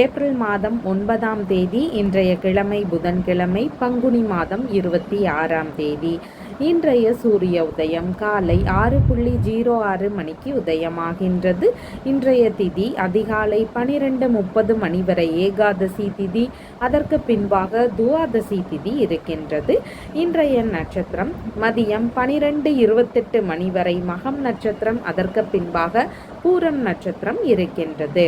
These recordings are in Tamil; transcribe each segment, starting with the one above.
ஏப்ரல் மாதம் ஒன்பதாம் தேதி இன்றைய கிழமை புதன்கிழமை பங்குனி மாதம் இருபத்தி ஆறாம் தேதி. இன்றைய சூரிய உதயம் காலை ஆறு புள்ளி ஜீரோ ஆறு மணிக்கு உதயமாகின்றது. இன்றைய திதி அதிகாலை பனிரெண்டு முப்பது மணி வரை ஏகாதசி திதி. அதற்கு பின்பாக துவாதசி திதி இருக்கின்றது. இன்றைய நட்சத்திரம் மதியம் பனிரெண்டு இருபத்தெட்டு மணி வரை மகம் நட்சத்திரம். அதற்கு பின்பாக பூரம் நட்சத்திரம் இருக்கின்றது.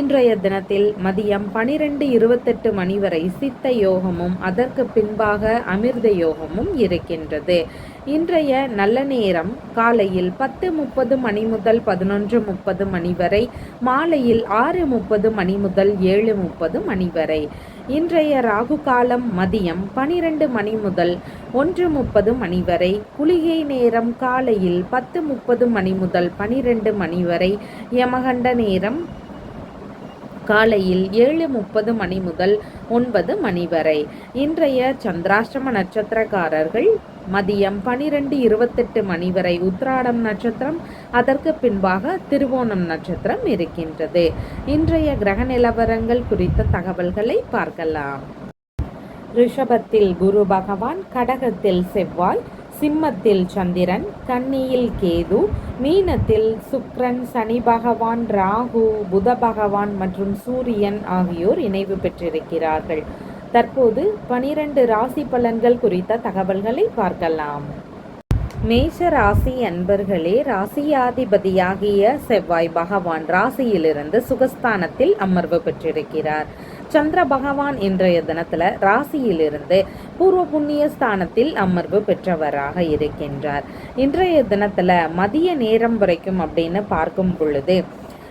இன்றைய தினத்தில் மதியம் பனிரெண்டு இருபத்தெட்டு மணி வரை சித்த யோகமும் அதற்கு பின்பாக அமிர்த யோகமும் இருக்கின்றது. இன்றைய நல்ல நேரம் காலையில் பத்து முப்பது மணி முதல் பதினொன்று முப்பது மணி வரை மாலையில் ஆறு முப்பது மணி முதல் ஏழு முப்பது மணி வரை. இன்றைய ராகு காலம் மதியம் பனிரெண்டு மணி முதல் ஒன்று முப்பது மணி வரை குளிகை நேரம் காலையில் பத்து முப்பது மணி முதல் பனிரெண்டு மணி வரை யமகண்ட நேரம் காலையில் ஏழு முப்பது மணி முதல் ஒன்பது மணி வரை. இன்றைய சந்திராஷ்டம நட்சத்திரக்காரர்கள் மதியம் பனிரெண்டு இருபத்தெட்டு மணி வரை உத்ராடம் நட்சத்திரம் அதற்கு பின்பாக திருவோணம் நட்சத்திரம் இருக்கின்றது. இன்றைய கிரக நிலவரங்கள் குறித்த தகவல்களை பார்க்கலாம். ரிஷபத்தில் குரு பகவான் கடகத்தில் செவ்வாய் சிம்மத்தில் சந்திரன் கன்னியில் கேது மீனத்தில் சுக்ரன் சனி பகவான் ராகு புத பகவான் மற்றும் சூரியன் ஆகியோர் இணைவு பெற்றிருக்கிறார்கள். தற்போது பனிரெண்டு ராசி பலன்கள் குறித்த தகவல்களை பார்க்கலாம். மேஷ ராசி அன்பர்களே ராசியாதிபதியாகிய செவ்வாய் பகவான் ராசியிலிருந்து சுகஸ்தானத்தில் அமர்வு பெற்றிருக்கிறார். சந்திர பகவான் இன்றைய தினத்துல ராசியிலிருந்து பூர்வ புண்ணிய ஸ்தானத்தில் அமர்வு பெற்றவராக இருக்கின்றார். இன்றைய தினத்துல மதிய நேரம் வரைக்கும் அப்படின்னு பார்க்கும் பொழுது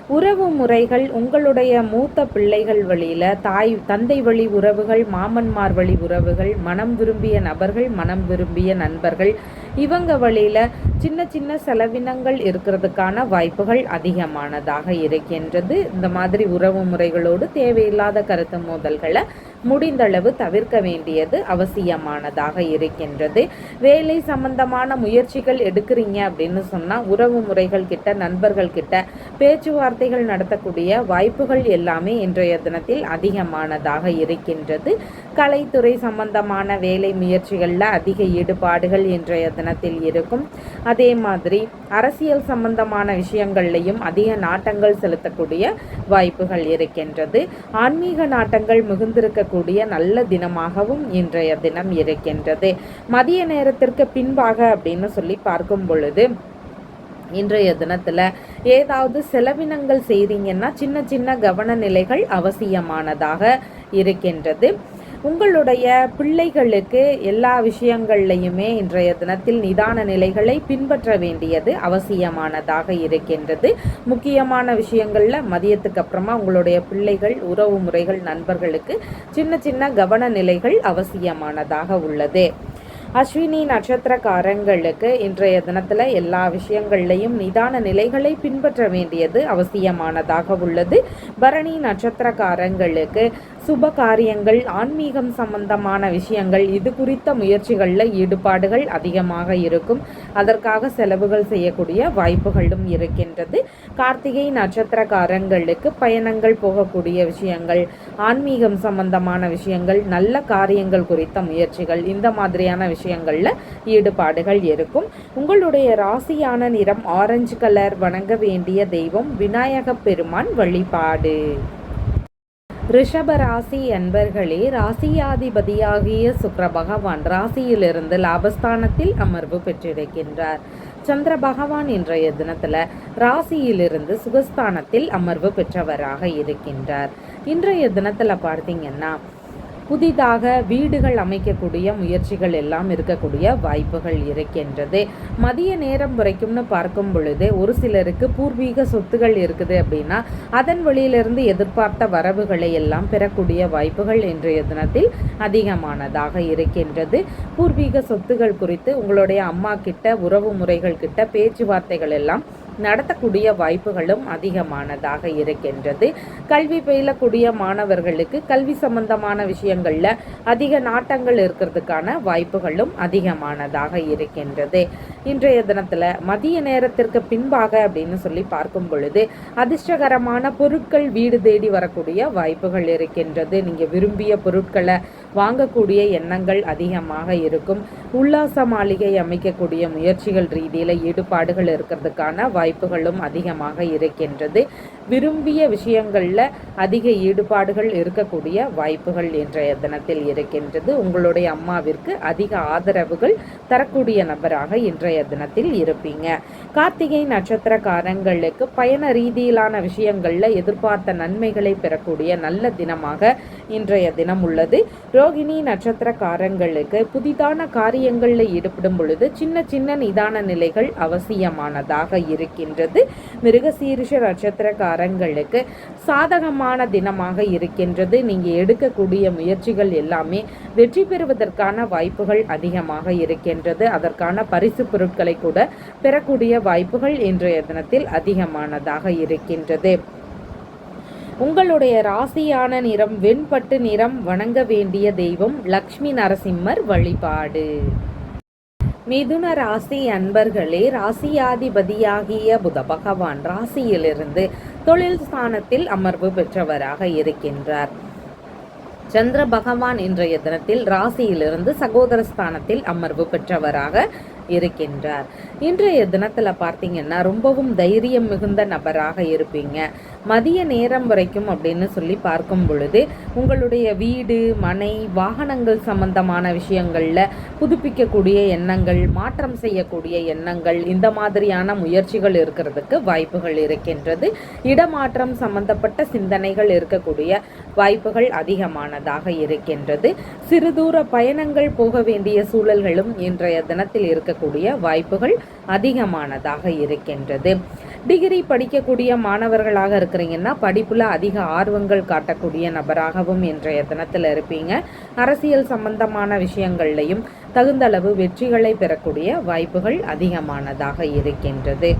உறவு முறைகள் உங்களுடைய மூத்த பிள்ளைகள் வழியில தாய் தந்தை வழி உறவுகள் மாமன்மார் வழி உறவுகள் மனம் விரும்பிய நபர்கள் மனம் விரும்பிய நண்பர்கள் இவங்க வழியில் சின்ன சின்ன செலவினங்கள் இருக்கிறதுக்கான வாய்ப்புகள் அதிகமானதாக இருக்கின்றது. இந்த மாதிரி உறவு முறைகளோடு தேவையில்லாத கருத்து மோதல்களை முடிந்தளவு தவிர்க்க வேண்டியது அவசியமானதாக இருக்கின்றது. வேலை சம்பந்தமான முயற்சிகள் எடுக்கிறீங்க அப்படின்னு சொன்னால் உறவு முறைகள் கிட்ட நண்பர்கள் கிட்ட பேச்சுவார்த்தைகள் நடத்தக்கூடிய வாய்ப்புகள் எல்லாமே இன்றைய தினத்தில் அதிகமானதாக இருக்கின்றது. கலைத்துறை சம்பந்தமான வேலை முயற்சிகளில் அதிக ஈடுபாடுகள் இன்றைய தினத்தில் இருக்கும். அதே மாதிரி அரசியல் சம்பந்தமான விஷயங்கள்லையும் அதிக நாட்டங்கள் செலுத்தக்கூடிய வாய்ப்புகள் இருக்கின்றது. ஆன்மீக நாட்டங்கள் மிகுந்திருக்கக்கூடிய நல்ல தினமாகவும் இன்றைய தினம் இருக்கின்றது. மதிய நேரத்திற்கு பின்பாக அப்படின்னு சொல்லி பார்க்கும் பொழுது இன்றைய தினத்தில் ஏதாவது செலவினங்கள் செய்கிறீங்கன்னா சின்ன சின்ன கவன நிலைகள் அவசியமானதாக இருக்கின்றது. உங்களுடைய பிள்ளைகளுக்கு எல்லா விஷயங்கள்லையுமே இன்றைய தினத்தில் நிதான நிலைகளை பின்பற்ற வேண்டியது அவசியமானதாக இருக்கின்றது. முக்கியமான விஷயங்களில் மதியத்துக்கு அப்புறமா உங்களுடைய பிள்ளைகள் உறவு முறைகள் நண்பர்களுக்கு சின்ன சின்ன கவன நிலைகள் அவசியமானதாக உள்ளது. அஸ்வினி நட்சத்திரக்காரங்களுக்கு இன்றைய தினத்தில் எல்லா விஷயங்கள்லையும் நிதான நிலைகளை பின்பற்ற வேண்டியது அவசியமானதாக உள்ளது. பரணி நட்சத்திரக்காரங்களுக்கு சுப காரியங்கள் ஆன்மீகம் சம்பந்தமான விஷயங்கள் இது குறித்த முயற்சிகளில் ஈடுபாடுகள் அதிகமாக இருக்கும். அதற்காக செலவுகள் செய்யக்கூடிய வாய்ப்புகளும் இருக்கின்றது. கார்த்திகை நட்சத்திரக்காரங்களுக்கு பயணங்கள் போகக்கூடிய விஷயங்கள் ஆன்மீகம் சம்பந்தமான விஷயங்கள் நல்ல காரியங்கள் குறித்த முயற்சிகள் இந்த மாதிரியான விஷயங்களில் ஈடுபாடுகள் இருக்கும். உங்களுடைய ராசியான நிறம் ஆரஞ்சு கலர் வணங்க வேண்டிய தெய்வம் விநாயக பெருமான் வழிபாடு. ரிஷப ராசி அன்பர்களே ராசியாதிபதியாகிய சுக்கர பகவான் ராசியிலிருந்து லாபஸ்தானத்தில் அமர்வு பெற்றிருக்கின்றார். சந்திர பகவான் இன்றைய தினத்தில் ராசியிலிருந்து சுகஸ்தானத்தில் அமர்வு பெற்றவராக இருக்கின்றார். இன்றைய தினத்தில் பார்த்தீங்கன்னா புதிதாக வீடுகள் அமைக்கக்கூடிய முயற்சிகள் எல்லாம் இருக்கக்கூடிய வாய்ப்புகள் இருக்கின்றது. மதிய நேரம் வரைக்கும்னு பார்க்கும் பொழுது ஒரு சிலருக்கு பூர்வீக சொத்துகள் இருக்குது அப்படின்னா அதன் வழியிலிருந்து எதிர்பார்த்த வரவுகளை எல்லாம் பெறக்கூடிய வாய்ப்புகள் இன்றைய தினத்தில் அதிகமானதாக இருக்கின்றது. பூர்வீக சொத்துகள் குறித்து உங்களுடைய அம்மா கிட்ட உறவு முறைகள் கிட்ட பேச்சுவார்த்தைகள் எல்லாம் நடத்தக்கூடிய வாய்ப்புகளும் அதிகமானதாக இருக்கின்றது. கல்வி பயிலக்கூடிய மாணவர்களுக்கு கல்வி சம்பந்தமான விஷயங்களில் அதிக நாட்டங்கள் இருக்கிறதுக்கான வாய்ப்புகளும் அதிகமானதாக இருக்கின்றது. இன்றைய தினத்தில் மதிய நேரத்திற்கு பின்பாக அப்படின்னு சொல்லி பார்க்கும் பொழுது அதிர்ஷ்டகரமான பொருட்கள் வீடு தேடி வரக்கூடிய வாய்ப்புகள் இருக்கின்றது. நீங்கள் விரும்பிய பொருட்களை வாங்கக்கூடிய எண்ணங்கள் அதிகமாக இருக்கும். உல்லாச மாளிகை அமைக்கக்கூடிய முயற்சிகள் ரீதியில் ஈடுபாடுகள் இருக்கிறதுக்கான வாய்ப்புகளும் அதிகமாக இருக்கின்றது. விரும்பிய விஷயங்களில் அதிக ஈடுபாடுகள் இருக்கக்கூடிய வாய்ப்புகள் இன்றைய தினத்தில் இருக்கின்றது. உங்களுடைய அம்மாவிற்கு அதிக ஆதரவுகள் தரக்கூடிய நபராக இன்றைய தினத்தில் இருப்பீங்க. கார்த்திகை நட்சத்திரக்காரங்களுக்கு பயண ரீதியிலான விஷயங்களில் எதிர்பார்த்த நன்மைகளை பெறக்கூடிய நல்ல தினமாக இன்றைய தினம் உள்ளது. ரோகிணி நட்சத்திரக்காரங்களுக்கு புதிதான காரியங்களில் ஈடுபடும் பொழுது சின்ன சின்ன நிதான நிலைகள் அவசியமானதாக இருக்கின்றது. மிருகசீரிஷ நட்சத்திரக்காரங்களுக்கு சாதகமான தினமாக இருக்கின்றது. நீங்கள் எடுக்கக்கூடிய முயற்சிகள் எல்லாமே வெற்றி பெறுவதற்கான வாய்ப்புகள் அதிகமாக இருக்கின்றது. அதற்கான பரிசு பொருட்களை கூட பெறக்கூடிய வாய்ப்புகள் இன்றைய தினத்தில் அதிகமானதாக இருக்கின்றது. உங்களுடைய ராசியான நிறம் வெண்பட்டு நிறம் வணங்க வேண்டிய தெய்வம் லக்ஷ்மி நரசிம்மர் வழிபாடு. மிதுன ராசி அன்பர்களே ராசியாதிபதியாகிய புத பகவான் ராசியிலிருந்து தொழில் ஸ்தானத்தில் அமர்வு பெற்றவராக இருக்கின்றார். சந்திர பகவான் இன்றைய தினத்தில் ராசியிலிருந்து சகோதர ஸ்தானத்தில் அமர்வு பெற்றவராக இருக்கின்றார். இன்றைய தினத்தில் பார்த்தீங்கன்னா ரொம்பவும் தைரியம் மிகுந்த நபராக இருப்பீங்க. மதிய நேரம் வரைக்கும் அப்படின்னு சொல்லி பார்க்கும் பொழுது உங்களுடைய வீடு மனை வாகனங்கள் சம்பந்தமான விஷயங்களில் புதுப்பிக்கக்கூடிய எண்ணங்கள் மாற்றம் செய்யக்கூடிய எண்ணங்கள் இந்த மாதிரியான முயற்சிகள் இருக்கிறதுக்கு வாய்ப்புகள் இருக்கின்றது. இடமாற்றம் சம்பந்தப்பட்ட சிந்தனைகள் இருக்கக்கூடிய வாய்ப்புகள் அதிகமானதாக இருக்கின்றது. சிறுதூர பயணங்கள் போக வேண்டிய சூழல்களும் இன்றைய தினத்தில் இருக்க இருக்கக்கூடிய வாய்ப்புகள் அதிகமானதாக இருக்கின்றது. டிகிரி படிக்கக்கூடிய மாணவர்களாக இருக்கிறீங்கன்னா படிப்பில் அதிக ஆர்வங்கள் காட்டக்கூடிய நபராகவும் இன்றைய தினத்தில் இருப்பீங்க. அரசியல் சம்பந்தமான விஷயங்கள்லையும் தகுந்தளவு வெற்றிகளை பெறக்கூடிய வாய்ப்புகள் அதிகமானதாக இருக்கின்றது.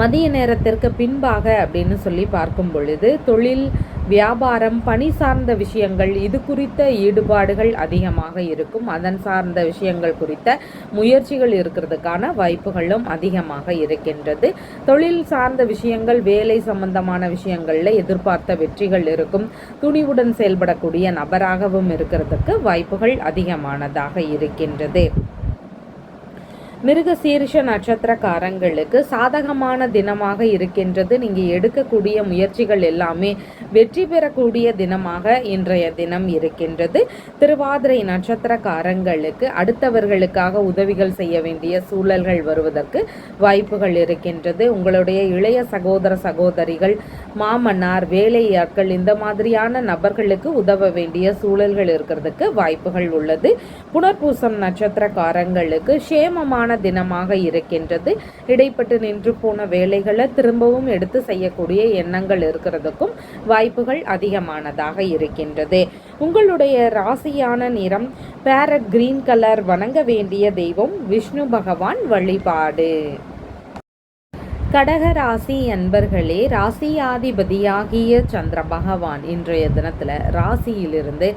மதிய நேரத்திற்கு பின்பாக அப்படின்னு சொல்லி பார்க்கும் பொழுது தொழில் வியாபாரம் பணி சார்ந்த விஷயங்கள் இது குறித்த ஈடுபாடுகள் அதிகமாக இருக்கும். அதன் சார்ந்த விஷயங்கள் குறித்த முயற்சிகள் இருக்கிறதுக்கான வாய்ப்புகளும் அதிகமாக இருக்கின்றது. தொழில் சார்ந்த விஷயங்கள் வேலை சம்பந்தமான விஷயங்களில் எதிர்பார்த்த வெற்றிகள் இருக்கும். துணிவுடன் செயல்படக்கூடிய நபராகவும் இருக்கிறதுக்கு வாய்ப்புகள் அதிகமானதாக இருக்கின்றது. மிருகசீரிஷ நட்சத்திரக்காரங்களுக்கு சாதகமான தினமாக இருக்கின்றது. நீங்கள் எடுக்கக்கூடிய முயற்சிகள் எல்லாமே வெற்றி பெறக்கூடிய தினமாக இன்றைய தினம் இருக்கின்றது. திருவாதிரை நட்சத்திரக்காரங்களுக்கு அடுத்தவர்களுக்காக உதவிகள் செய்ய வேண்டிய சூழல்கள் வருவதற்கு வாய்ப்புகள் இருக்கின்றது. உங்களுடைய இளைய சகோதர சகோதரிகள் மாமன்னார் வேலையாட்கள் இந்த மாதிரியான நபர்களுக்கு உதவ வேண்டிய சூழல்கள் இருக்கிறதுக்கு வாய்ப்புகள் உள்ளது. புனர்பூசம் நட்சத்திரக்காரங்களுக்கு சேமமான தினமாக இருக்கின்றது. இடைப்பட்டு நின்று போன வேலைகளை திரும்பவும் எடுத்து செய்யக்கூடிய எண்ணங்கள் இருக்கிறதுக்கும் வாய்ப்புகள் அதிகமானதாக இருக்கின்றது. உங்களுடைய ராசியான நிறம் பேரட் கிரீன் கலர் வணங்க வேண்டிய தெய்வம் விஷ்ணு பகவான் வழிபாடு. கடக ராசி அன்பர்களே ராசியாதிபதியாகிய சந்திர பகவான் இன்றைய தினத்தில் ராசியிலிருந்து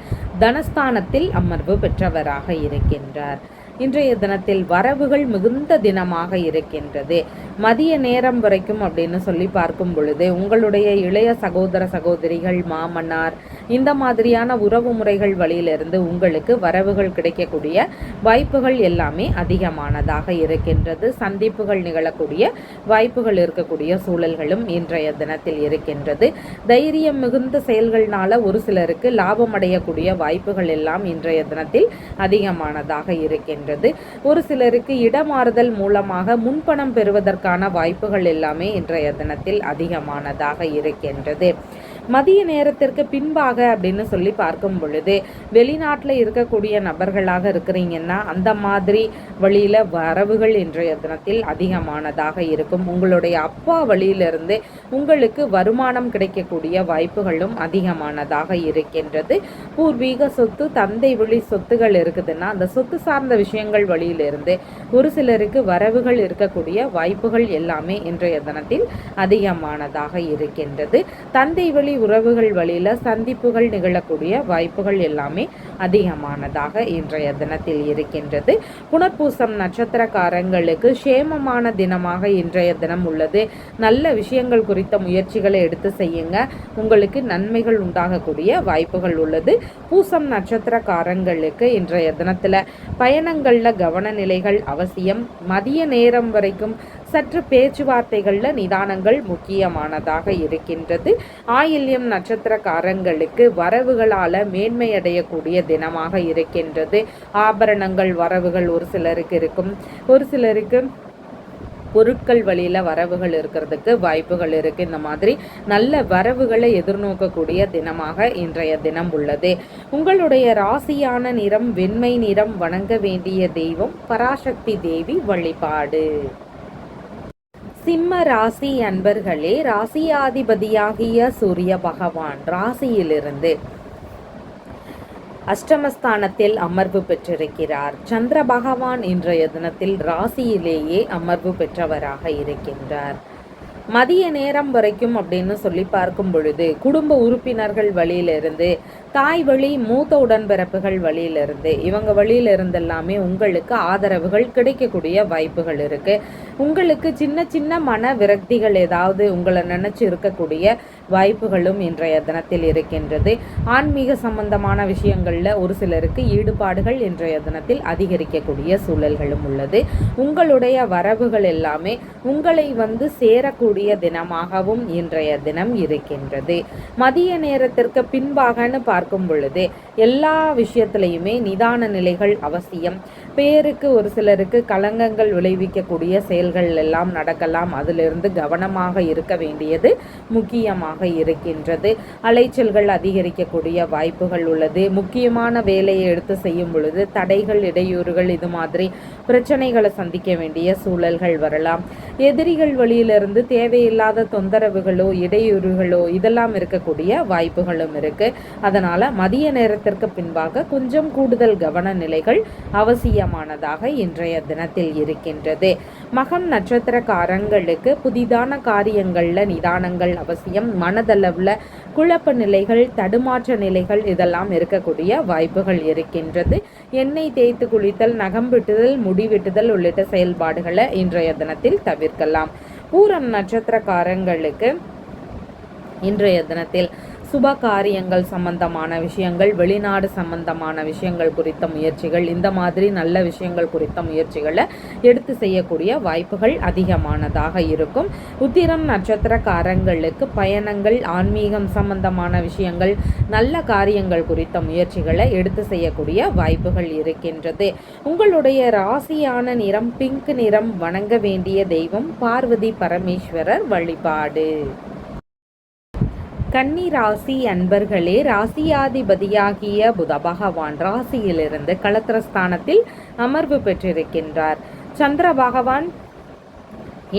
தனஸ்தானத்தில் அமர்வு பெற்றவராக இருக்கின்றார். இன்றைய தினத்தில் வரவுகள் மிகுந்த தினமாக இருக்கின்றது. மதிய நேரம் வரைக்கும் அப்படின்னு சொல்லி பார்க்கும் பொழுது உங்களுடைய இளைய சகோதர சகோதரிகள் மாமன்னார் இந்த மாதிரியான உறவு முறைகள் வழியிலிருந்து உங்களுக்கு வரவுகள் கிடைக்கக்கூடிய வாய்ப்புகள் எல்லாமே அதிகமானதாக இருக்கின்றது. சந்திப்புகள் நிகழக்கூடிய வாய்ப்புகள் இருக்கக்கூடிய சூழல்களும் இன்றைய தினத்தில் இருக்கின்றது. தைரியம் மிகுந்த செயல்கள்னால ஒரு சிலருக்கு லாபம் அடையக்கூடிய வாய்ப்புகள் எல்லாம் இன்றைய தினத்தில் அதிகமானதாக இருக்கின்றது. ஒரு சிலருக்கு இடமாறுதல் மூலமாக முன்பணம் பெறுவதற்கு பெறுவதற்கான வாய்ப்புகள் எல்லாமே இன்றைய தினத்தில் அதிகமானதாக இருக்கின்றது. மதிய நேரத்திற்கு பின்பாக அப்படின்னு சொல்லி பார்க்கும் பொழுது வெளிநாட்டில் இருக்கக்கூடிய நபர்களாக இருக்கிறீங்கன்னா அந்த மாதிரி வழியில் வரவுகள் இன்றைய தினத்தில் அதிகமானதாக இருக்கும். உங்களுடைய அப்பா வழியிலிருந்து உங்களுக்கு வருமானம் கிடைக்கக்கூடிய வாய்ப்புகளும் அதிகமானதாக இருக்கின்றது. பூர்வீக சொத்து தந்தை வழி சொத்துகள் இருக்குதுன்னா அந்த சொத்து சார்ந்த விஷயங்கள் வழியிலிருந்து ஒரு சிலருக்கு வரவுகள் இருக்கக்கூடிய வாய்ப்புகள் எல்லாமே இன்றைய தினத்தில் அதிகமானதாக இருக்கின்றது. தந்தை வழி உறவுகள் வழியில் சந்திப்புகள் நிகழக்கூடிய வாய்ப்புகள் எல்லாமே அதிகமானதாக இன்றைய தினத்தில் இருக்கின்றது. புனர்பூசம் நட்சத்திரக்காரங்களுக்கு சேமமான தினமாக இன்றைய தினம் உள்ளது. நல்ல விஷயங்கள் குறித்த முயற்சிகளை எடுத்து செய்யுங்க. உங்களுக்கு நன்மைகள் உண்டாகக்கூடிய வாய்ப்புகள் உள்ளது. பூசம் நட்சத்திரக்காரங்களுக்கு இன்றைய தினத்தில் பயணங்களில் கவனநிலைகள் அவசியம். மதிய நேரம் வரைக்கும் சற்று பேச்சுவார்த்தைகளில் நிதானங்கள் முக்கியமானதாக இருக்கின்றது. ஆயில்யம் நட்சத்திரக்காரங்களுக்கு வரவுகளால் மேன்மையடையக்கூடிய தினமாக இருக்கின்றது. ஆபரணங்கள் வரவுகள் ஒரு சிலருக்கு இருக்கும். ஒரு சிலருக்கு பொருட்கள் வழியில் வரவுகள் இருக்கிறதுக்கு வாய்ப்புகள் இருக்குது இந்த மாதிரி நல்ல வரவுகளை எதிர்நோக்கக்கூடிய தினமாக இன்றைய தினம் உள்ளது. உங்களுடைய ராசியான நிறம் வெண்மை நிறம் வணங்க வேண்டிய தெய்வம் பராசக்தி தேவி வழிபாடு. சிம்ம ராசி அன்பர்களே ராசியாதிபதியாகிய சூரிய பகவான் ராசியிலிருந்து அஷ்டமஸ்தானத்தில் அமர்வு பெற்றிருக்கிறார். சந்திர பகவான் இன்றைய தினத்தில் ராசியிலேயே அமர்வு பெற்றவராக இருக்கின்றார். மதிய நேரம் வரைக்கும் அப்படின்னு சொல்லி பார்க்கும் பொழுது குடும்ப உறுப்பினர்கள் வழியிலிருந்து தாய் வழி மூத்த உடன்பிறப்புகள் வழியிலிருந்து இவங்க வழியிலிருந்து எல்லாமே உங்களுக்கு ஆதரவுகள் கிடைக்கக்கூடிய வாய்ப்புகள் இருக்குது உங்களுக்கு சின்ன சின்ன மன விரக்திகள் ஏதாவது உங்களை நினச்சி இருக்கக்கூடிய வாய்ப்புகளும் இன்றைய தினத்தில் இருக்கின்றது. ஆன்மீக சம்பந்தமான விஷயங்களில் ஒரு சிலருக்கு ஈடுபாடுகள் இன்றைய தினத்தில் அதிகரிக்கக்கூடிய சூழல்களும் உள்ளது. உங்களுடைய வரவுகள் எல்லாமே உங்களை வந்து சேரக்கூடிய தினமாகவும் இன்றைய தினம் இருக்கின்றது. மதிய நேரத்திற்கு பின்பாகன்னு பார்க்கும் பொழுது எல்லா விஷயத்திலையுமே நிதான நிலைகள் அவசியம். பேருக்கு ஒரு சிலருக்கு களங்கங்கள் விளைவிக்கக்கூடிய செயல்கள் எல்லாம் நடக்கலாம். அதிலிருந்து கவனமாக இருக்க வேண்டியது முக்கியமாக இருக்கின்றது. அலைச்சல்கள் அதிகரிக்கக்கூடிய வாய்ப்புகள் உள்ளது. முக்கியமான வேலையை எடுத்து செய்யும் பொழுது தடைகள் இடையூறுகள் இது மாதிரி பிரச்சனைகளை சந்திக்க வேண்டிய சூழல்கள் வரலாம். எதிரிகள் வழியிலிருந்து தேவையில்லாத தொந்தரவுகளோ இடையூறுகளோ இதெல்லாம் இருக்கக்கூடிய வாய்ப்புகளும் இருக்கு. அதனால் மதிய நேரத்திற்கு பின்பாக கொஞ்சம் கூடுதல் கவன நிலைகள் அவசியமானதாக இன்றைய தினத்தில் இருக்கின்றது. மகம் நட்சத்திரக்காரங்களுக்கு புதிதான காரியங்கள்ல நிதானங்கள் அவசியம். மனதளவில் குழப்ப நிலைகள் தடுமாற்ற நிலைகள் இதெல்லாம் இருக்கக்கூடிய வாய்ப்புகள் இருக்கின்றது. எண்ணெய் தேய்த்து குளித்தல் நகம் வெட்டுதல் முடி உள்ளிட்ட செயல்பாடுகளை இன்றைய தினத்தில் தவிர்க்கலாம். பூரம் நட்சத்திரக்காரங்களுக்கு இன்றைய தினத்தில் சுப காரியங்கள் சம்பந்தமான விஷயங்கள் வெளிநாடு சம்பந்தமான விஷயங்கள் குறித்த முயற்சிகள் இந்த மாதிரி நல்ல விஷயங்கள் குறித்த முயற்சிகளை எடுத்து செய்யக்கூடிய வாய்ப்புகள் அதிகமானதாக இருக்கும். உத்திரம் நட்சத்திரக்காரங்களுக்கு பயணங்கள் ஆன்மீகம் சம்பந்தமான விஷயங்கள் நல்ல காரியங்கள் குறித்த முயற்சிகளை எடுத்து செய்யக்கூடிய வாய்ப்புகள் இருக்கின்றது. உங்களுடைய ராசியான நிறம் பிங்க் நிறம் வணங்க வேண்டிய தெய்வம் பார்வதி பரமேஸ்வரர் வழிபாடு. கன்னி ராசி அன்பர்களே ராசியாதிபதியாகிய புத பகவான் ராசியிலிருந்து களத்திரஸ்தானத்தில் அமர்வு பெற்றிருக்கின்றார். சந்திர பகவான்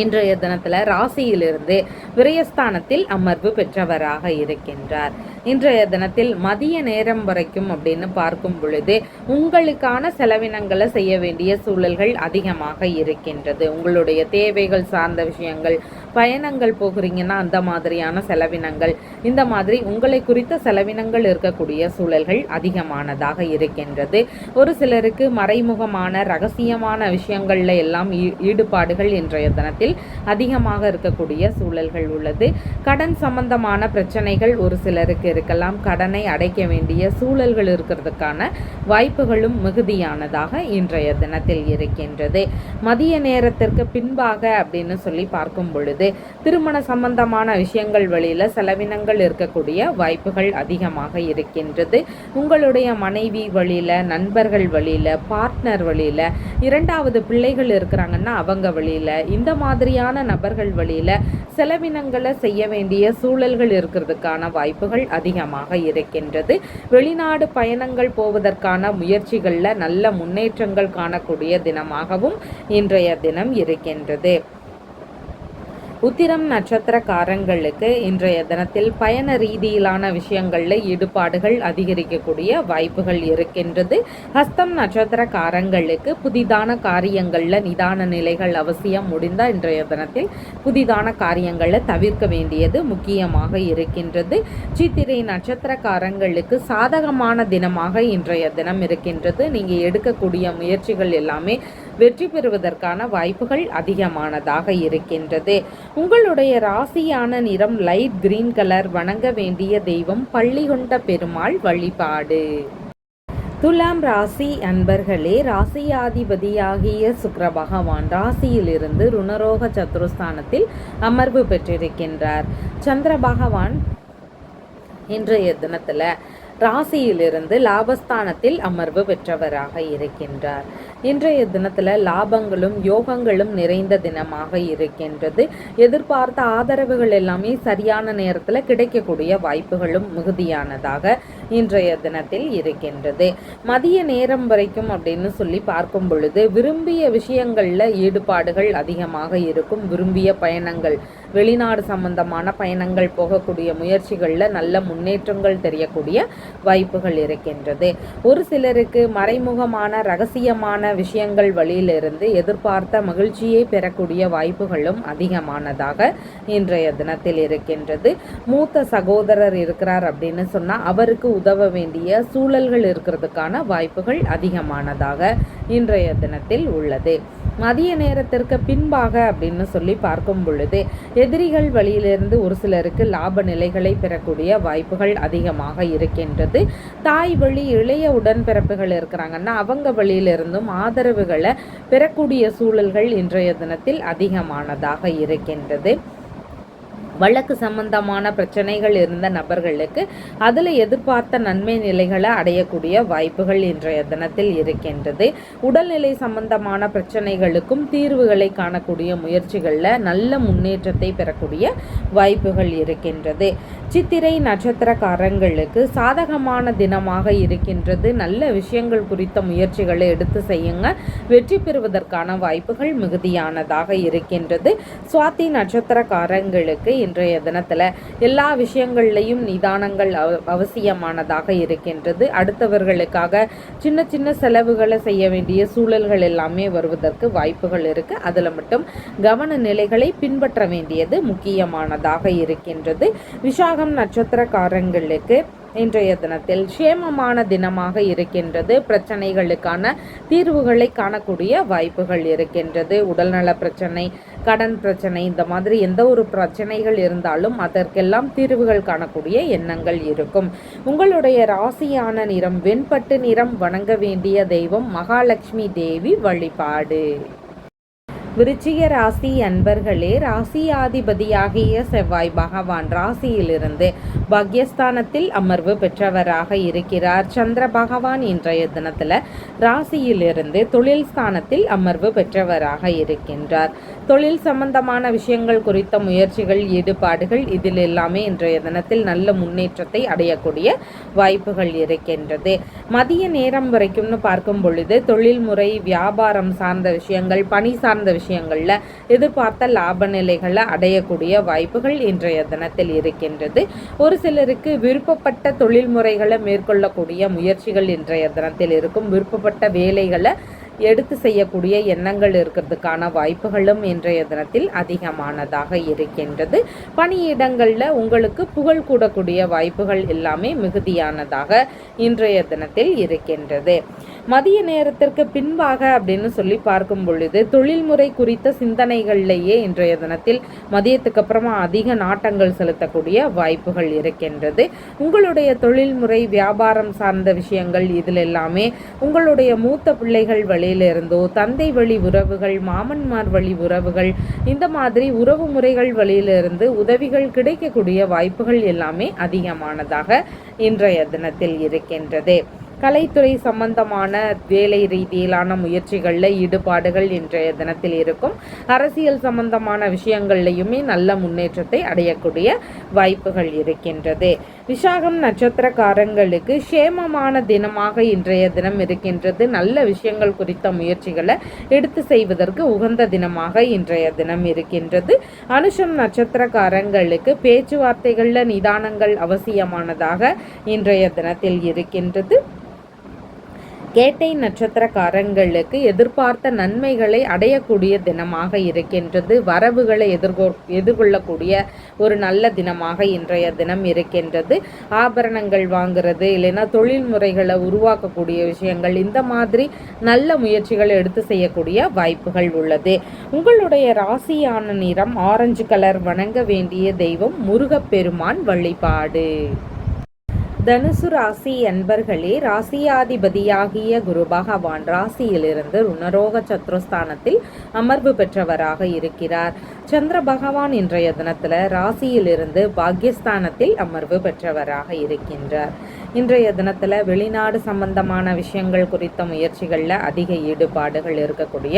இன்றைய தினத்தில் ராசியிலிருந்து விரயஸ்தானத்தில் அமர்வு பெற்றவராக இருக்கின்றார். இன்றைய தினத்தில் மதிய நேரம் வரைக்கும் அப்படின்னு பார்க்கும் பொழுது உங்களுக்கான செலவினங்களை செய்ய வேண்டிய சூழல்கள் அதிகமாக இருக்கின்றது. உங்களுடைய தேவைகள் சார்ந்த விஷயங்கள் பயணங்கள் போகிறீங்கன்னா அந்த மாதிரியான செலவினங்கள் இந்த மாதிரி உங்களை குறித்த செலவினங்கள் இருக்கக்கூடிய சூழல்கள் அதிகமானதாக இருக்கின்றது. ஒரு சிலருக்கு மறைமுகமான ரகசியமான விஷயங்கள்ல எல்லாம் ஈடுபாடுகள் இன்றைய தினத்தில் அதிகமாக இருக்கக்கூடிய சூழல்கள் உள்ளது. கடன் சம்பந்தமான பிரச்சனைகள் ஒரு சிலருக்கு இருக்கலாம். கடனை அடைக்க வேண்டிய சூழல்கள் இருக்கிறதுக்கான வாய்ப்புகளும் மிகுதியானதாக இன்றைய தினத்தில் இருக்கின்றது. மதிய நேரத்திற்கு பின்பாக அப்படின்னு சொல்லி பார்க்கும் பொழுது இருக்கிறது திருமண சம்பந்தமான விஷயங்கள் வழியில் செலவினங்கள் இருக்கக்கூடிய வாய்ப்புகள் அதிகமாக இருக்கின்றது. உங்களுடைய மனைவி வழியில் நண்பர்கள் வழியில் பார்ட்னர் வழியில் இரண்டாவது பிள்ளைகள் இருக்கிறாங்கன்னா அவங்க வழியில் இந்த மாதிரியான நபர்கள் வழியில் செலவினங்களை செய்ய வேண்டிய சூழல்கள் இருக்கிறதுக்கான வாய்ப்புகள் அதிகமாக இருக்கின்றது. வெளிநாடு பயணங்கள் போவதற்கான முயற்சிகளில் நல்ல முன்னேற்றங்கள் காணக்கூடிய தினமாகவும் இன்றைய தினம் இருக்கின்றது. உத்திரம் நட்சத்திரக்காரங்களுக்கு இன்றைய தினத்தில் பயண ரீதியிலான விஷயங்களில் ஈடுபாடுகள் அதிகரிக்கக்கூடிய வாய்ப்புகள் இருக்கின்றது. ஹஸ்தம் நட்சத்திரக்காரங்களுக்கு புதிதான காரியங்களில் நிதான நிலைகள் அவசியம் முடிந்தால் இன்றைய தினத்தில் புதிதான காரியங்களில் தவிர்க்க வேண்டியது முக்கியமாக இருக்கின்றது. சித்திரை நட்சத்திரக்காரங்களுக்கு சாதகமான தினமாக இன்றைய தினம் இருக்கின்றது. நீங்கள் எடுக்கக்கூடிய முயற்சிகள் எல்லாமே வெற்றி பெறுவதற்கான வாய்ப்புகள் அதிகமானதாக இருக்கின்றது. உங்களுடைய ராசியான நிறம் லைட் கிரீன் கலர் வணங்க வேண்டிய தெய்வம் பள்ளிகொண்ட பெருமாள் வழிபாடு. துலாம் ராசி அன்பர்களே ராசியாதிபதியாகிய சுக்கர பகவான் ராசியிலிருந்து ருணரோக சத்துருஸ்தானத்தில் அமர்வு பெற்றிருக்கின்றார். சந்திர பகவான் இன்றைய தினத்தில் ராசியிலிருந்து லாபஸ்தானத்தில் அமர்வு பெற்றவராக இருக்கின்றார். இன்றைய தினத்தில் லாபங்களும் யோகங்களும் நிறைந்த தினமாக இருக்கின்றது. எதிர்பார்த்த ஆதரவுகள் எல்லாமே சரியான நேரத்தில் கிடைக்கக்கூடிய வாய்ப்புகளும் மிகுதியானதாக இன்றைய தினத்தில் இருக்கின்றது. மதிய நேரம் வரைக்கும் அப்படின்னு சொல்லி பார்க்கும் பொழுது விரும்பிய விஷயங்களில் ஈடுபாடுகள் அதிகமாக இருக்கும். விரும்பிய பயணங்கள் வெளிநாடு சம்பந்தமான பயணங்கள் போகக்கூடிய முயற்சிகளில் நல்ல முன்னேற்றங்கள் தெரியக்கூடிய வாய்ப்புகள் இருக்கின்றது. ஒரு சிலருக்கு மறைமுகமான ரகசியமான விஷயங்கள் வழியிலிருந்து எதிர்பார்த்த மகிழ்ச்சியை பெறக்கூடிய வாய்ப்புகளும் அதிகமானதாக இன்றைய தினத்தில் இருக்கின்றது. மூத்த சகோதரர் இருக்கிறார் அப்படின்னு சொன்னால் அவருக்கு உதவ வேண்டிய சூழல்கள் இருக்கிறதுக்கான வாய்ப்புகள் அதிகமானதாக இன்றைய தினத்தில் உள்ளது. மதிய நேரத்திற்கு பின்பாக அப்படின்னு சொல்லி பார்க்கும் பொழுது எதிரிகள் வழியிலிருந்து ஒரு சிலருக்கு லாப நிலைகளை பெறக்கூடிய வாய்ப்புகள் அதிகமாக இருக்கின்றது. தாய் வழி இளைய உடன்பிறப்புகள் இருக்கிறாங்கன்னா அவங்க வழியிலிருந்தும் ஆதரவுகளை பெறக்கூடிய சூழல்கள் இன்றைய தினத்தில் அதிகமானதாக இருக்கின்றது. வழக்கு சம்பந்தமான பிரச்சனைகள் இருந்த நபர்களுக்கு அதில் எதிர்பார்த்த நன்மை நிலைகளை அடையக்கூடிய வாய்ப்புகள் இன்றைய தினத்தில் இருக்கின்றது. உடல்நிலை சம்பந்தமான பிரச்சனைகளுக்கும் தீர்வுகளை காணக்கூடிய முயற்சிகளில் நல்ல முன்னேற்றத்தை பெறக்கூடிய வாய்ப்புகள் இருக்கின்றது. சித்திரை நட்சத்திரக்காரங்களுக்கு சாதகமான தினமாக இருக்கின்றது. நல்ல விஷயங்கள் குறித்த முயற்சிகளை எடுத்து செய்யுங்க. வெற்றி பெறுவதற்கான வாய்ப்புகள் மிகுதியானதாக இருக்கின்றது. சுவாதி நட்சத்திரக்காரங்களுக்கு இன்றைய தினத்தில் எல்லா விஷயங்கள்லையும் நிதானங்கள் அவசியமானதாக இருக்கின்றது. அடுத்தவர்களுக்காக சின்ன சின்ன செலவுகளை செய்ய வேண்டிய சூழல்கள் எல்லாமே வருவதற்கு வாய்ப்புகள் இருக்குது அதில் மட்டும் கவன நிலைகளை பின்பற்ற வேண்டியது முக்கியமானதாக இருக்கின்றது. விசாகம் நட்சத்திரக்காரங்களுக்கு இன்றைய தினத்தில் சேமமான தினமாக இருக்கின்றது. பிரச்சனைகளுக்கான தீர்வுகளை காணக்கூடிய வாய்ப்புகள் இருக்கின்றது. உடல்நல பிரச்சனை கடன் பிரச்சனை இந்த மாதிரி எந்த ஒரு பிரச்சனைகள் இருந்தாலும் அதற்கெல்லாம் தீர்வுகள் காணக்கூடிய எண்ணங்கள் இருக்கும். உங்களுடைய ராசியான நிறம் வெண்பட்டு நிறம் வணங்க வேண்டிய தெய்வம் மகாலட்சுமி தேவி வழிபாடு. விருச்சிக ராசி அன்பர்களே ராசியாதிபதியாகிய செவ்வாய் பகவான் ராசியிலிருந்து பாக்யஸ்தானத்தில் அமர்வு பெற்றவராக இருக்கிறார். சந்திர பகவான் இன்றைய தினத்தில் ராசியிலிருந்து தொழில் ஸ்தானத்தில் அமர்வு பெற்றவராக இருக்கின்றார். தொழில் சம்பந்தமான விஷயங்கள் குறித்த முயற்சிகள் ஈடுபாடுகள் இதில் எல்லாமே இன்றைய தினத்தில் நல்ல முன்னேற்றத்தை அடையக்கூடிய வாய்ப்புகள் இருக்கின்றது. மதிய நேரம் வரைக்கும்னு பார்க்கும் பொழுது தொழில்முறை வியாபாரம் சார்ந்த விஷயங்கள் பணி சார்ந்த விஷயங்கள் விஷயங்களில் எதிர்பார்த்த லாப நிலைகளை அடையக்கூடிய வாய்ப்புகள் இன்றைய தினத்தில் இருக்கின்றது. ஒரு சிலருக்கு விருப்பப்பட்ட தொழில் முறைகளை மேற்கொள்ளக்கூடிய முயற்சிகள் இன்றைய தினத்தில் இருக்கும். விருப்பப்பட்ட வேலைகளை எடுத்து செய்யக்கூடிய எண்ணங்கள் இருக்கிறதுக்கான வாய்ப்புகளும் இன்றைய தினத்தில் அதிகமானதாக இருக்கின்றது. பணியிடங்களில் உங்களுக்கு புகழ் கூடக்கூடிய வாய்ப்புகள் எல்லாமே மிகுதியானதாக இன்றைய தினத்தில் இருக்கின்றது. மதிய நேரத்திற்கு பின்பாக அப்படின்னு சொல்லி பார்க்கும் பொழுது தொழில்முறை குறித்த சிந்தனைகள்லேயே இன்றைய தினத்தில் மதியத்துக்கு அப்புறமா அதிக நாட்டங்கள் செலுத்தக்கூடிய வாய்ப்புகள் இருக்கின்றது. உங்களுடைய தொழில்முறை வியாபாரம் சார்ந்த விஷயங்கள் இதில் எல்லாமே உங்களுடைய மூத்த பிள்ளைகள் வழி வழியிலிருந்தோ தந்தை வழி உறவுகள் மாமன்மார் வழி உறவுகள் இந்த மாதிரி உறவு முறைகள் வழியிலிருந்து உதவிகள் கிடைக்கக்கூடிய வாய்ப்புகள் எல்லாமே அதிகமானதாக இன்றைய தினத்தில் இருக்கின்றது. கலைத்துறை சம்பந்தமான வேலை ரீதியிலான முயற்சிகளில் ஈடுபாடுகள் இன்றைய தினத்தில் இருக்கும். அரசியல் சம்பந்தமான விஷயங்கள்லையுமே நல்ல முன்னேற்றத்தை அடையக்கூடிய வாய்ப்புகள் இருக்கின்றது. விசாகம் நட்சத்திரக்காரங்களுக்கு சேமமான தினமாக இன்றைய தினம் இருக்கின்றது. நல்ல விஷயங்கள் குறித்த முயற்சிகளை எடுத்து செய்வதற்கு உகந்த தினமாக இன்றைய தினம் இருக்கின்றது. அனுஷம் நட்சத்திரக்காரங்களுக்கு பேச்சுவார்த்தைகளில் நிதானங்கள் அவசியமானதாக இன்றைய தினத்தில் இருக்கின்றது. கேட்டை நட்சத்திரக்காரங்களுக்கு எதிர்பார்த்த நன்மைகளை அடையக்கூடிய தினமாக இருக்கின்றது. வரவுகளை எதிர்கொ எதிர்கொள்ளக்கூடிய ஒரு நல்ல தினமாக இன்றைய தினம் இருக்கின்றது. ஆபரணங்கள் வாங்குறது இல்லைன்னா தொழில் முறைகளை உருவாக்கக்கூடிய விஷயங்கள் இந்த மாதிரி நல்ல முயற்சிகளை எடுத்து செய்யக்கூடிய வாய்ப்புகள் உள்ளது. உங்களுடைய ராசியான நிறம் ஆரஞ்சு கலர் வணங்க வேண்டிய தெய்வம் முருகப்பெருமான் வழிபாடு. தனுசு ராசி என்பர்களே ராசியாதிபதியாகிய குரு பகவான் ராசியிலிருந்து ருணரோக சத்ருஸ்தானத்தில் அமர்வு பெற்றவராக இருக்கிறார். சந்திர பகவான் இன்றைய தினத்தில் ராசியிலிருந்து பாக்யஸ்தானத்தில் அமர்வு பெற்றவராக இருக்கின்றார். இன்றைய தினத்தில் வெளிநாடு சம்பந்தமான விஷயங்கள் குறித்த முயற்சிகளில் அதிக ஈடுபாடுகள் இருக்கக்கூடிய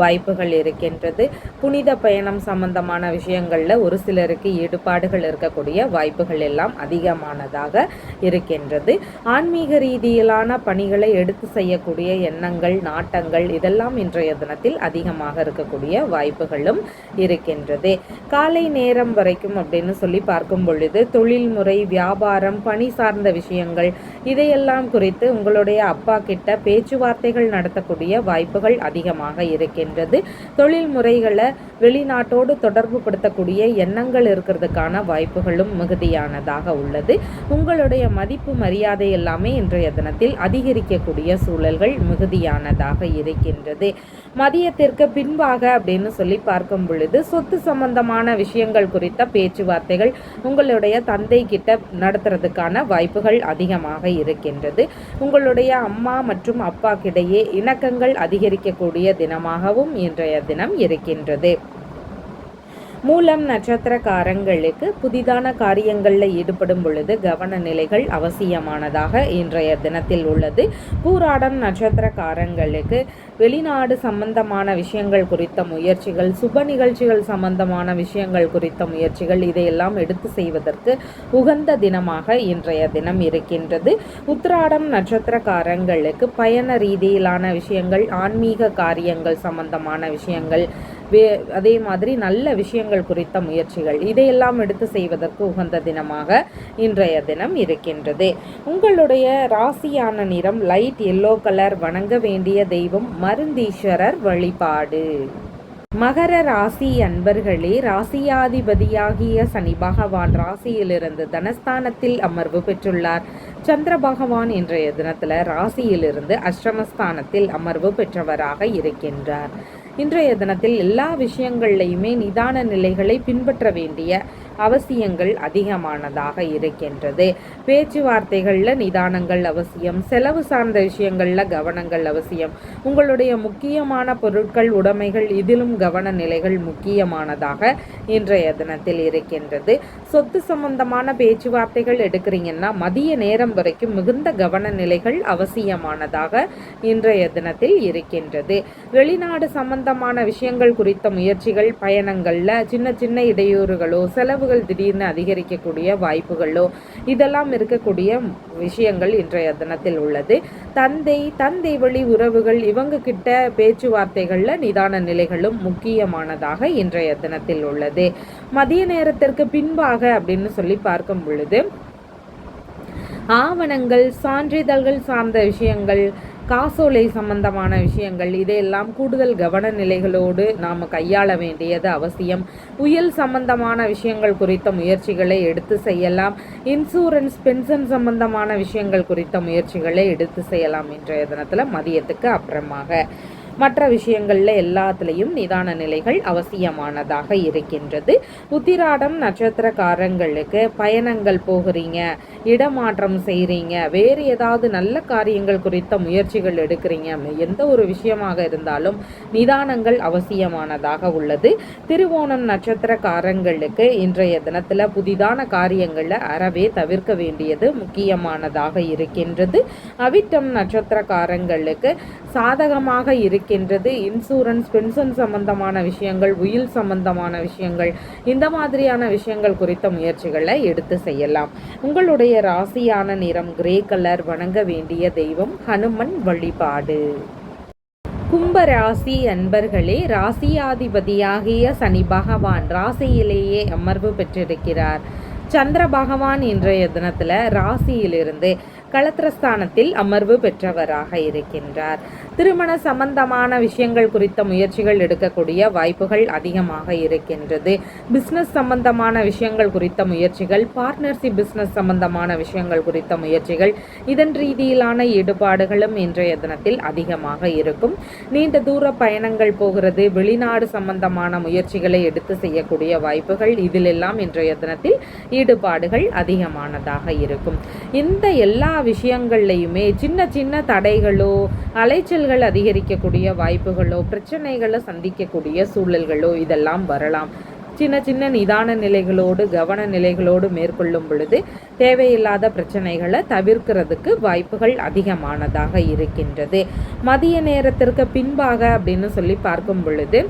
வாய்ப்புகள் இருக்கின்றது. புனித பயணம் சம்பந்தமான விஷயங்களில் ஒரு சிலருக்கு ஈடுபாடுகள் இருக்கக்கூடிய வாய்ப்புகள் எல்லாம் அதிகமானதாக இருக்கின்றது. ஆன்மீக ரீதியிலான பணிகளை எடுத்து செய்யக்கூடிய எண்ணங்கள் நாட்டங்கள் இதெல்லாம் இன்றைய தினத்தில் அதிகமாக இருக்கக்கூடிய வாய்ப்புகளும் இருக்கின்றது. காலை நேரம் வரைக்கும் அப்படின்னு சொல்லி பார்க்கும் பொழுது தொழில்முறை வியாபாரம் பணி சார்ந்த விஷயங்கள் இதையெல்லாம் குறித்து உங்களுடைய அப்பா கிட்ட பேச்சுவார்த்தைகள் நடத்தக்கூடிய வாய்ப்புகள் அதிகமாக இருக்கின்றது. தொழில் முறைகளை வெளிநாட்டோடு தொடர்பு படுத்தக்கூடிய எண்ணங்கள் இருக்கிறதுக்கான வாய்ப்புகளும் மிகுதியானதாக உள்ளது. உங்களுடைய மதிப்பு மரியாதை எல்லாமே இன்றைய தினத்தில் அதிகரிக்கக்கூடிய சூழல்கள் மிகுதியானதாக இருக்கின்றது. மதியத்திற்கு பின்பாக அப்படின்னு சொல்லி பார்க்கும் பொழுது சொத்து சம்பந்தமான விஷயங்கள் குறித்த பேச்சுவார்த்தைகள் உங்களுடைய தந்தை கிட்ட நடத்துறதுக்கான வாய்ப்புகள் அதிகமாக இருக்கின்றது. உங்களுடைய அம்மா மற்றும் அப்பாக்கிடையே இணக்கங்கள் அதிகரிக்கக்கூடிய தினமாகவும் இன்றைய தினம் இருக்கின்றது. மூலம் நட்சத்திரக்காரங்களுக்கு புதிதான காரியங்களில் ஈடுபடும் பொழுது கவன நிலைகள் அவசியமானதாக இன்றைய தினத்தில் உள்ளது. பூராடம் நட்சத்திரக்காரங்களுக்கு வெளிநாடு சம்பந்தமான விஷயங்கள் குறித்த முயற்சிகள் சுப நிகழ்ச்சிகள் சம்பந்தமான விஷயங்கள் குறித்த முயற்சிகள் இதையெல்லாம் எடுத்து செய்வதற்கு உகந்த தினமாக இன்றைய தினம் இருக்கின்றது. உத்திராடம் நட்சத்திரக்காரங்களுக்கு பயண ரீதியிலான விஷயங்கள் ஆன்மீக காரியங்கள் சம்பந்தமான விஷயங்கள் வே அதே மாதிரி நல்ல விஷயங்கள் குறித்த முயற்சிகள் இதையெல்லாம் எடுத்து செய்வதற்கு உகந்த தினமாக இன்றைய தினம் இருக்கின்றது. உங்களுடைய ராசியான நிறம் லைட் எல்லோ கலர் வணங்க வேண்டிய தெய்வம் மருந்தீஸ்வரர் வழிபாடு. மகர ராசி அன்பர்களே ராசியாதிபதியாகிய சனி பகவான் ராசியிலிருந்து தனஸ்தானத்தில் அமர்வு பெற்றுள்ளார். சந்திர பகவான் இன்றைய தினத்தில் ராசியிலிருந்து அஷ்டமஸ்தானத்தில் அமர்வு பெற்றவராக இருக்கின்றார். இன்றைய தினத்தில் எல்லா விஷயங்கள்லையுமே நிதான நிலைகளை பின்பற்ற வேண்டிய அவசியங்கள் அதிகமானதாக இருக்கின்றது. பேச்சுவார்த்தைகளில் நிதானங்கள் அவசியம் செலவு சார்ந்த விஷயங்களில் கவனங்கள் அவசியம். உங்களுடைய முக்கியமான பொருட்கள் உடைமைகள் இதிலும் கவன நிலைகள் முக்கியமானதாக இன்றைய தினத்தில் இருக்கின்றது. சொத்து சம்பந்தமான பேச்சுவார்த்தைகள் எடுக்கிறீங்கன்னா மதிய நேரம் வரைக்கும் மிகுந்த கவன நிலைகள் அவசியமானதாக இன்றைய தினத்தில் இருக்கின்றது. வெளிநாடு சம்பந்தமான விஷயங்கள் குறித்த முயற்சிகள் பயணங்களில் சின்ன சின்ன இடையூறுகளோ செலவுகள் திடீர்னு அதிகரிக்கக்கூடிய வாய்ப்புகளோ இதெல்லாம் இருக்கக்கூடிய விஷயங்கள் இன்றைய தினத்தில் உள்ளது. தந்தை தந்தை வழி உறவுகள் இவங்க கிட்ட பேச்சுவார்த்தைகளில் நிதான நிலைகளும் முக்கியமானதாக இன்றைய தினத்தில் உள்ளது. மதிய நேரத்திற்கு பின்பாக அப்படின்னு சொல்லி பார்க்கும் பொழுது ஆவணங்கள் சான்றிதழ்கள் சார்ந்த விஷயங்கள் காசோலை சம்பந்தமான விஷயங்கள் இதையெல்லாம் கூடுதல் கவன நிலைகளோடு நாம் கையாள வேண்டியது அவசியம். புயல் சம்பந்தமான விஷயங்கள் குறித்த முயற்சிகளை எடுத்து செய்யலாம். இன்சூரன்ஸ் பென்ஷன் சம்பந்தமான விஷயங்கள் குறித்த முயற்சிகளை எடுத்து செய்யலாம். இன்றைய தினத்தில் மதியத்துக்கு அப்புறமாக. மற்ற விஷயங்களில் எல்லாத்துலேயும் நிதான நிலைகள் அவசியமானதாக இருக்கின்றது. உத்திராடம் நட்சத்திரக்காரங்களுக்கு பயணங்கள் போகிறீங்க இடமாற்றம் செய்கிறீங்க வேறு ஏதாவது நல்ல காரியங்கள் குறித்த முயற்சிகள் எடுக்கிறீங்க எந்த ஒரு விஷயமாக இருந்தாலும் நிதானங்கள் அவசியமானதாக உள்ளது. திருவோணம் நட்சத்திரக்காரங்களுக்கு இன்றைய தினத்தில் புதிதான காரியங்களில் அறவே தவிர்க்க வேண்டியது முக்கியமானதாக இருக்கின்றது. அவிட்டம் நட்சத்திரக்காரங்களுக்கு சாதகமாக இருக்கின்றது. இன்சூரன்ஸ் பென்ஷன் சம்பந்தமான விஷயங்கள் உயில் சம்பந்தமான விஷயங்கள் இந்த மாதிரியான விஷயங்கள் குறித்த முயற்சிகளை எடுத்து செய்யலாம். உங்களுடைய ராசியான நிறம் கிரே கலர் வணங்க வேண்டிய தெய்வம் ஹனுமன் வழிபாடு. கும்ப ராசி அன்பர்களே ராசியாதிபதியாகிய சனி பகவான் ராசியிலேயே அமர்வு பெற்றிருக்கிறார். சந்திர பகவான் இன்றைய தினத்தில் ராசியிலிருந்து களத்திரஸ்தானத்தில் அமர்வு பெற்றவராக இருக்கின்றார். திருமண சம்பந்தமான விஷயங்கள் குறித்த முயற்சிகள் எடுக்கக்கூடிய வாய்ப்புகள் அதிகமாக இருக்கின்றது. பிஸ்னஸ் சம்பந்தமான விஷயங்கள் குறித்த முயற்சிகள் பார்ட்னர்ஷிப் பிஸ்னஸ் சம்பந்தமான விஷயங்கள் குறித்த முயற்சிகள் இதன் ரீதியிலான ஈடுபாடுகளும் இன்றைய தினத்தில் அதிகமாக இருக்கும். நீண்ட தூர பயணங்கள் போகிறது வெளிநாடு சம்பந்தமான முயற்சிகளை எடுத்து செய்யக்கூடிய வாய்ப்புகள் இதிலெல்லாம் இன்றைய தினத்தில் ஈடுபாடுகள் அதிகமானதாக இருக்கும். இந்த எல்லா விஷயங்கள்லையுமே சின்ன சின்ன தடைகளோ அலைச்சல்கள் அதிகரிக்கக்கூடிய வாய்ப்புகளோ பிரச்சனைகளை சந்திக்கக்கூடிய சூழல்களோ இதெல்லாம் வரலாம். சின்ன சின்ன நிதான நிலைகளோடு கவன நிலைகளோடு மேற்கொள்ளும் பொழுது தேவையில்லாத பிரச்சனைகளை தவிர்க்கிறதுக்கு வாய்ப்புகள் அதிகமானதாக இருக்கின்றது. மதிய நேரத்திற்கு பின்பாக அப்படின்னு சொல்லி பார்க்கும் பொழுது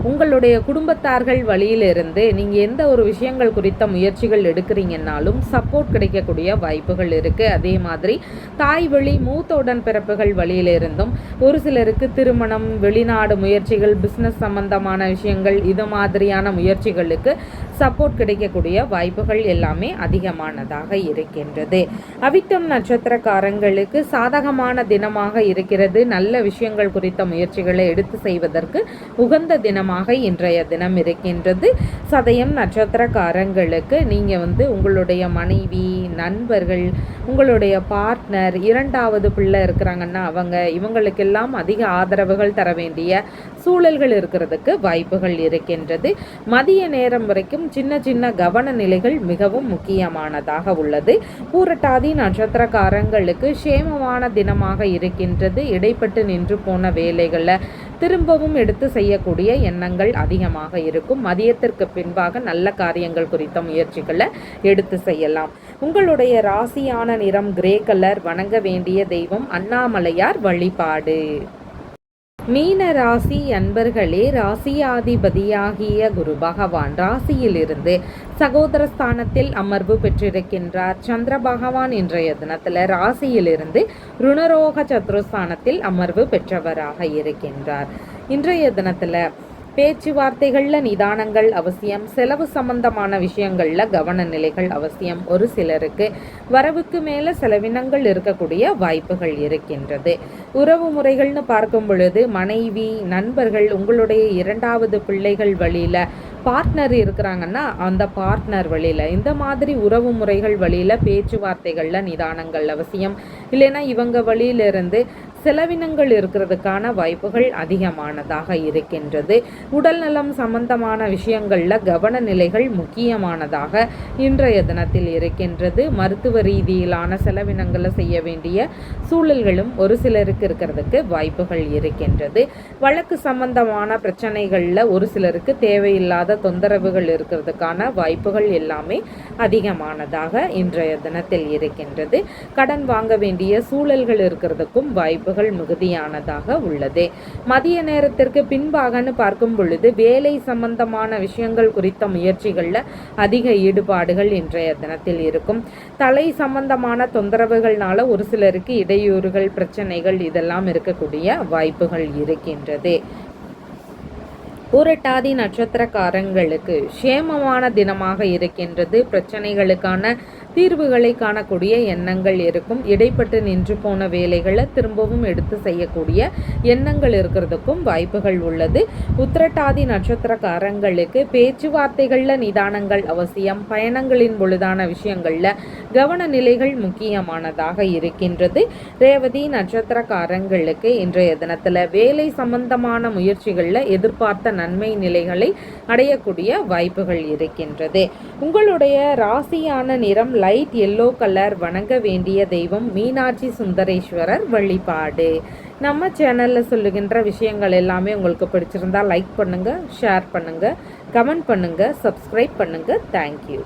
உங்களுடைய குடும்பத்தார்கள் வழியிலிருந்து நீங்கள் எந்த ஒரு விஷயங்கள் குறித்த முயற்சிகள் எடுக்கிறீங்கன்னாலும் சப்போர்ட் கிடைக்கக்கூடிய வாய்ப்புகள் இருக்குது அதே மாதிரி தாய் வழி மூத்த உடன்பிறப்புகள் வழியிலிருந்தும் ஒரு சிலருக்கு திருமணம் வெளிநாடு முயற்சிகள் பிஸ்னஸ் சம்பந்தமான விஷயங்கள் இது மாதிரியான முயற்சிகளுக்கு சப்போர்ட் கிடைக்கக்கூடிய வாய்ப்புகள் எல்லாமே அதிகமானதாக இருக்கின்றது. அவிட்டம் நட்சத்திரக்காரங்களுக்கு சாதகமான தினமாக இருக்கிறது. நல்ல விஷயங்கள் குறித்த முயற்சிகளை எடுத்து செய்வதற்கு உகந்த தினம் தினமாக இன்றைய தினம் இருக்கின்றது. சதயம் நட்சத்திரக்காரங்களுக்கு நீங்கள் வந்து உங்களுடைய மனைவி நண்பர்கள் உங்களுடைய பார்ட்னர் இரண்டாவது பிள்ளை இருக்கிறாங்கன்னா அவங்க இவங்களுக்கெல்லாம் அதிக ஆதரவுகள் தர வேண்டிய சூழல்கள் இருக்கிறதுக்கு வாய்ப்புகள் இருக்கின்றது. மதிய நேரம் வரைக்கும் சின்ன சின்ன கவன நிலைகள் மிகவும் முக்கியமானதாக உள்ளது. பூரட்டாதி நட்சத்திரக்காரங்களுக்கு சேமமான தினமாக இருக்கின்றது. இடைப்பட்டு நின்று போன வேலைகளை திரும்பவும் எடுத்து செய்யக்கூடிய எண்ணங்கள் அதிகமாக இருக்கும். மதியத்திற்கு பின்பாக நல்ல காரியங்கள் குறித்த முயற்சிகளை எடுத்து செய்யலாம். உங்களுடைய ராசியான நிறம் கிரே கலர் வணங்க வேண்டிய தெய்வம் அண்ணாமலையார் வழிபாடு. மீன ராசி அன்பர்களே ராசியாதிபதியாகிய குரு பகவான் ராசியிலிருந்து சகோதர ஸ்தானத்தில் அமர்வு பெற்றிருக்கின்றார். சந்திர பகவான் இன்றைய தினத்தில் ராசியிலிருந்து ருணரோக சத்ருஸ்தானத்தில் அமர்வு பெற்றவராக இருக்கின்றார். இன்றைய தினத்தில் பேச்சுவார்த்தைகளில் நிதானங்கள் அவசியம் செலவு சம்பந்தமான விஷயங்களில் கவன நிலைகள் அவசியம். ஒரு சிலருக்கு வரவுக்கு மேலே செலவினங்கள் இருக்கக்கூடிய வாய்ப்புகள் இருக்கின்றது. உறவு முறைகள்னு பார்க்கும் பொழுது மனைவி நண்பர்கள் உங்களுடைய இரண்டாவது பிள்ளைகள் வழியில் பார்ட்னர் இருக்கிறாங்கன்னா அந்த பார்ட்னர் வழியில் இந்த மாதிரி உறவு முறைகள் வழியில் பேச்சுவார்த்தைகளில் நிதானங்கள் அவசியம். இல்லைன்னா இவங்க வழியிலிருந்து செலவினங்கள் இருக்கிறதுக்கான வாய்ப்புகள் அதிகமானதாக இருக்கின்றது. உடல் நலம் சம்பந்தமான விஷயங்களில் கவன நிலைகள் முக்கியமானதாக இன்றைய தினத்தில் இருக்கின்றது. மருத்துவ ரீதியிலான செலவினங்களை செய்ய வேண்டிய சூழல்களும் ஒரு சிலருக்கு இருக்கிறதுக்கு வாய்ப்புகள் இருக்கின்றது. வழக்கு சம்பந்தமான பிரச்சனைகளில் ஒரு சிலருக்கு தேவையில்லாத தொந்தரவுகள் இருக்கிறதுக்கான வாய்ப்புகள் எல்லாமே அதிகமானதாக இன்றைய தினத்தில் இருக்கின்றது. கடன் வாங்க வேண்டிய சூழல்கள் இருக்கிறதுக்கும் வாய்ப்பு வாய்ப்புகள் மிகுதியானதாக உள்ளது. மதிய நேரத்திற்கு பின்பாகன்னு பார்க்கும் பொழுது வேலை சம்பந்தமான விஷயங்கள் குறித்த முயற்சிகளில் அதிக ஈடுபாடுகள் இன்றைய தினத்தில் இருக்கும். தலை சம்பந்தமான தொந்தரவுகள்னால ஒரு சிலருக்கு இடையூறுகள் பிரச்சனைகள் இதெல்லாம் இருக்கக்கூடிய வாய்ப்புகள் இருக்கின்றது. பூரட்டாதி நட்சத்திரக்காரங்களுக்கு சேமமான தினமாக இருக்கின்றது. பிரச்சனைகளுக்கான தீர்வுகளை காணக்கூடிய எண்ணங்கள் இருக்கும். இடைப்பட்டு நின்று போன வேலைகளை திரும்பவும் எடுத்து செய்யக்கூடிய எண்ணங்கள் இருக்கிறதுக்கும் வாய்ப்புகள் உள்ளது. உத்திரட்டாதி நட்சத்திரக்காரங்களுக்கு பேச்சுவார்த்தைகளில் நிதானங்கள் அவசியம். பயணங்களின் பொழுதான விஷயங்களில் கவன நிலைகள் முக்கியமானதாக இருக்கின்றது. ரேவதி நட்சத்திரக்காரங்களுக்கு இன்றைய தினத்தில் வேலை சம்பந்தமான முயற்சிகளில் எதிர்பார்த்த நன்மை நிலைகளை அடையக்கூடிய வாய்ப்புகள் இருக்கின்றது. உங்களுடைய ராசியான நிறம் லைட் எல்லோ கலர் வணங்க வேண்டிய தெய்வம் மீனாட்சி சுந்தரேஸ்வரர் வழிபாடு. நம்ம சேனலில் சொல்லுகின்ற விஷயங்கள் எல்லாமே உங்களுக்கு பிடிச்சிருந்தா லைக் பண்ணுங்கள் ஷேர் பண்ணுங்கள் கமெண்ட் பண்ணுங்கள் சப்ஸ்கிரைப் பண்ணுங்கள் தேங்க்யூ